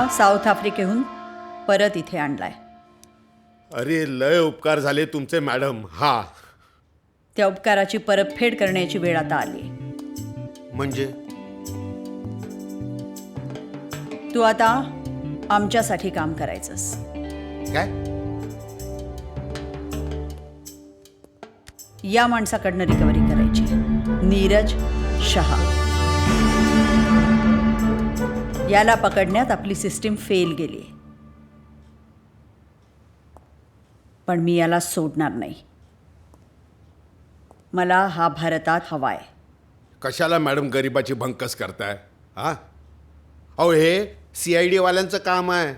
तुला साऊथ आफ्रिकेहून परत इथे आणलाय. अरे लय उपकार झाले तुमचे मॅडम. हा. त्या उपकाराची परतफेड करण्याची वेळ आता आली म्हणजे? तू आता आमच्यासाठी काम करायचंस. काय? या माणसाकडनं रिकव्हरी करायची. नीरज शहा. याला पकडण्यात आपली सिस्टीम फेल गेली. पण मी याला सोडणार नाही. मला हा भारतात हवाय. कशाला मॅडम गरिबाची भंकस करताय? हा? अहो हे सी आय डीवाल्यांचं काम आहे.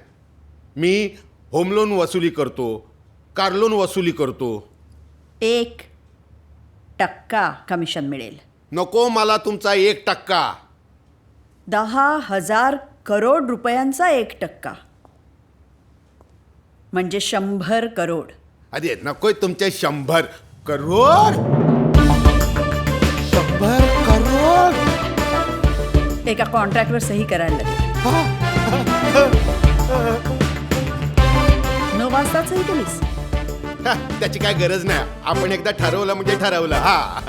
मी होम लोन वसुली करतो कार लोन वसुली करतो. एक टक्का कमिशन मिळेल. नको मला तुमचा एक टक्का. दहा हजार करोड रुपयांचा एक टक्का. म्हणजे शंभर करोड. अरे नकोय तुमचे शंभर करोड. शंभर करोड. एका कॉन्ट्रॅक्टवर सही करायला लागेल. न वाजताच सही केलीस? हा, त्याची काय गरज नाही. आपण एकदा ठरवलं म्हणजे ठरवलं. हा.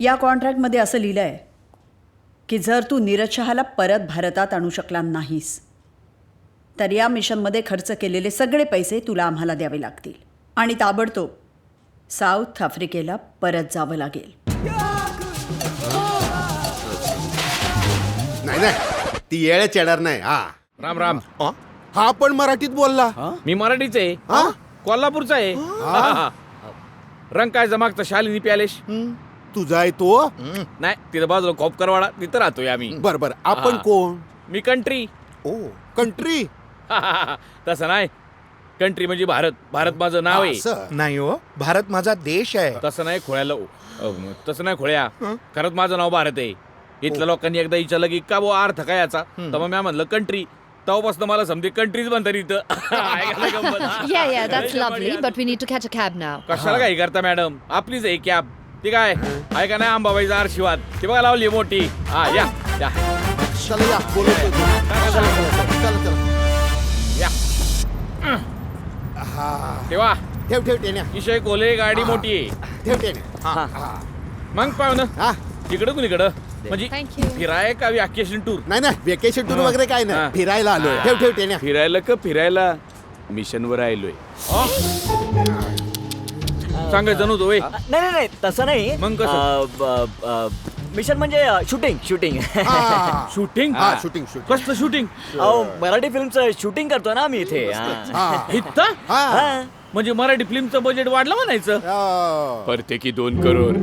या कॉन्ट्रॅक्टमध्ये असं लिहिलं आहे की जर तू नीरज शहाला परत भारतात आणू शकला नाहीस तर या मिशनमध्ये खर्च केलेले सगळे पैसे तुला आम्हाला द्यावे लागतील आणि ताबडतोब साऊथ आफ्रिकेला परत जावं लागेल. नाही नाही ती येळच येणार नाही हा. राम राम? हा पण मराठीत बोलला. मी मराठीच. आहे. हा? कोल्हापूरचा आहे रंग काय जमागता शालिनी प्यालेश तुझा आहे तो नाही तिथं बाजूला खोपकरवाडा तिथं राहतोय आम्ही. बर बर. आपण हा. कोण? मी कंट्री ओ कंट्री तसं नाही. कंट्री म्हणजे भारत. भारत माझं नाव आहे. असं. नाही हो भारत माझा देश आहे. तसं नाही खोळ्याला अ, तसं नाही खोळ्या. खरंच माझं नाव भारत आहे. इथल्या लोकांनी एकदा विचारलं की का बो अर्थ काय याचा? तर मग मी म्हणलं कंट्री तेव्हापासून मला समजे कंट्रीज म्हणतात इथं ऐकायला गंमत. Yeah, yeah, that's lovely, but we need to catch a cab now. कशाला काही करता मॅडम आपलीच आहे कॅब ती काय आहे का नाही अंबाबाईचा आशीर्वाद? ती बघा लावली मोठी. हा या या. चला या. बोलवतो तो. चला, चला, चला, चला. या. तेव्हा ठेव. ठेव टेन्या विषय कोले गाडी मोठी आहे. ठेव टेन्या हा, हा. मग पाहुणं हा. इकडं कुणीकडं म्हणजे Thank you. फिराय का वॅकेशन टूर नाही नाही वेकेशन टूर वगैरे काय हा. नाही फिरायला आलोय. ठेव ठेव टेन्या फिरायला का फिरायला? मिशनवर आलोय सांगायचं नव्हतं वय नाही नाही नाही तसं नाही मग कसं? अ, ब- अ, मिशन म्हणजे शूटिंग शूटिंग हा. शूटिंग हा, shooting, shooting. कसलं शूटिंग अहो मराठी फिल्मचं शूटिंग करतो ना आम्ही इथे हा. हा. इथं हा. हा. म्हणजे मराठी फिल्मचं बजेट वाढलं म्हणायचं हा. प्रत्येकी दोन करोड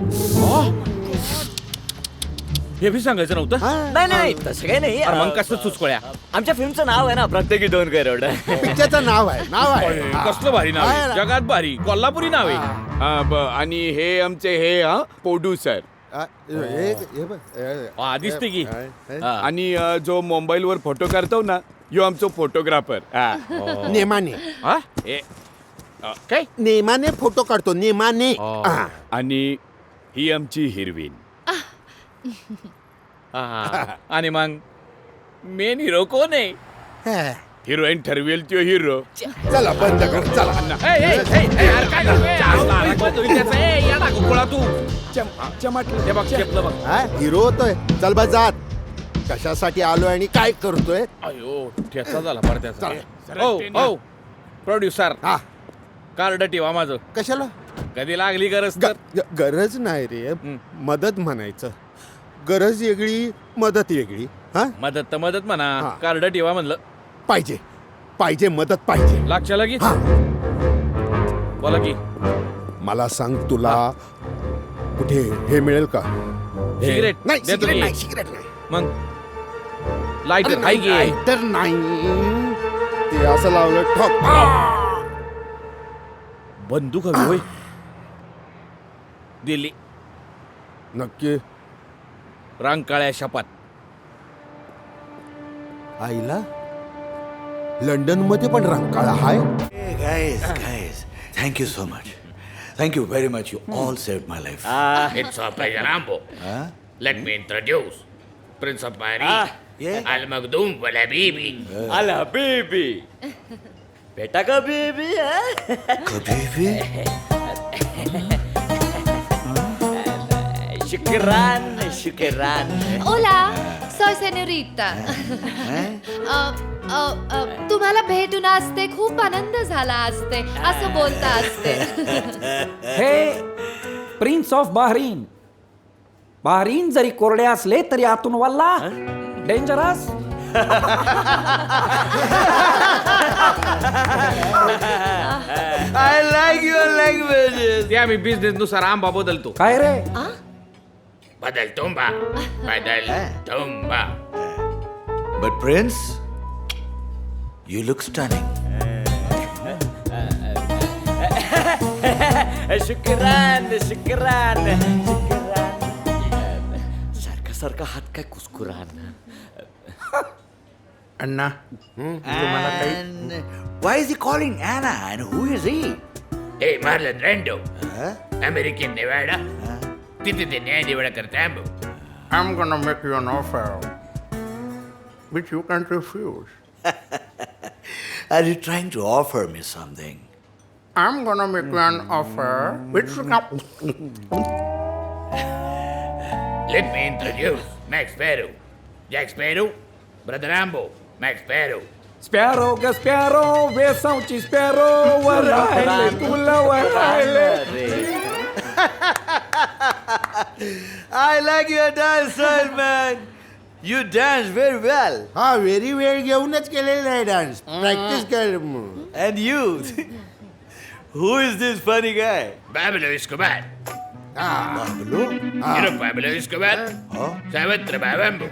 हे बी सांगायचं नव्हतं. नाही नाही तसं काही नाही. अरे मग अ, कसं चुचकोळ्या. आमच्या फिल्मचं नाव आहे ना प्रत्येकी दोन करोड. पिक्चरचं नाव आहे नाव आहे. हा. कसलं भारी नाव आहे. हा. जगात भारी. कोल्हापुरी नाव आहे. हा. ब आणि हे आमचे हे हा प्रोड्युसर हा, हे- हे बघ. हे- हा, दिसते की. हे- हे- हा. आणि अ, जो मोबाईलवर फोटो काढतो ना यो आमचो फोटोग्राफर. हा. नेमाने. हा? हे, अ, काय? नेमाने फोटो काढतो नेमाने. हा. आणि ही आमची हिरवीन. हा. आणि मग मेन हिरो कोण आहे? हा. हिरोईन ठरवेल त्यो हिरो चला बंद कर चला तू. हे बघ चेपलं बघ. हा हिरो होतोय. चल बा जात. कशासाठी आलोय आणि काय करतोय? अयो ठेचा झाला ते ना. ओ प्रोड्युसर हा कार्ड ठेवा माझं. कशाला? कधी लागली गरज तर? ग- गरज नाही रे. मदत म्हणायचं. गरज वेगळी मदत वेगळी. हा? मदत तर मदत म्हणा. हा. कार्ड ठेवा म्हणलं. पाहिजे. पाहिजे मदत पाहिजे. लागच्या लगेच हा. बोला की. मला सांग तुला कुठे हे मिळेल का? हे- सिगरेट. नाही देतो सिगरेट की. नाही सिगरेट नाही. मग? लाईटर अरे हाय नाही, की? लायटर नाही. ते असं लावलं ठोक. बंदूक हवी होय. दिली. नक्की. रांगकाळ्या शपात आईला लंडनमध्ये पण Rankala hi guys, guys, thank you so much. Thank you very much. You all saved my life. It's a pleasure, Rambo. Let me introduce Prince of Mari, Ah, yeah. Al Magdum Wal Habibi. आला baby बेटा का baby है Kabibi? शुक्रान शुक्रान Hola, soy señorita. Uh, uh, uh, तुम्हाला भेटून असते खूप आनंद झाला असते असं बोलता असते हे प्रिन्स ऑफ बहरीन बहरीन जरी कोरडे असले तरी आतून वल्ला. Dangerous I like your languages ते आम्ही बिझनेस नुसार आंबा बदलतो. काय रे? बदल तुंबा बदल तुंबा But Prince, you look stunning. शुक्रान शुक्रान शुक्रान सारखा सारखा हात काय कुसकुरान अण्णा तुम्हाला काही why is he calling Anna? And who is he? ए Marlon रँडो American Nevada I'm gonna make you an offer which you can't refuse. Are you trying to offer me something? I'm gonna make you an offer which you can't. Let me introduce Max Sparrow. Jack Sparrow, Brother Rambo, Max Sparrow. Sparrow, Gasparo, besão te espero, warraile, pula. I like your dance style, man. You dance very well. हा very वेळ घेऊनच केलेला आहे dance practice कर मग. And you? who is this funny guy? Pablo Escobar. Pablo? You know Pablo Escobar? Sabat Trabajambo.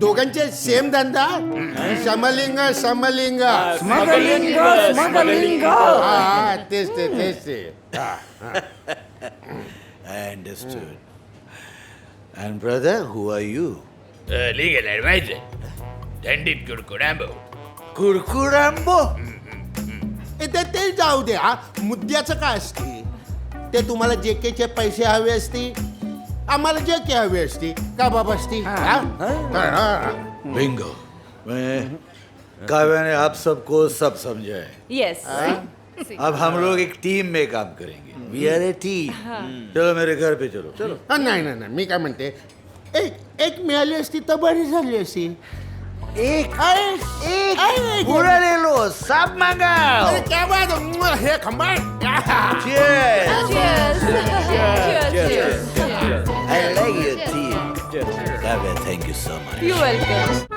दोघांचे same धंदा समलिंग समलिंग स्मगलिंग स्मगलिंग हा हा, तेच ते तेच ते हा. I understood. And brother, who are you? Uh, legal advisor. Tendit Kurkurambo. Kurkurambo? ए, ते ते जाऊ दे हा मुद्द्याचं काय असते ते तुम्हाला जे केचे पैसे हवे असते आम्हाला जे के हवे असते का बाबा असते हा? हा. Bingo. मैं काव्या ने आप सबको सब समझा है येस अब हम लोग एक टीम में काम करेंगे वी आर ए टीम चलो मेरे घर पे चलो चलो हा, नाही नाही नाही मी काय म्हणते एक एक मिळाली असती तर बरी झाली असती एक एक एक अरे क्या बात है? मुआ, हे खंबाळ Cheers. Cheers. I like your team. Kavya, thank you so much. You're welcome.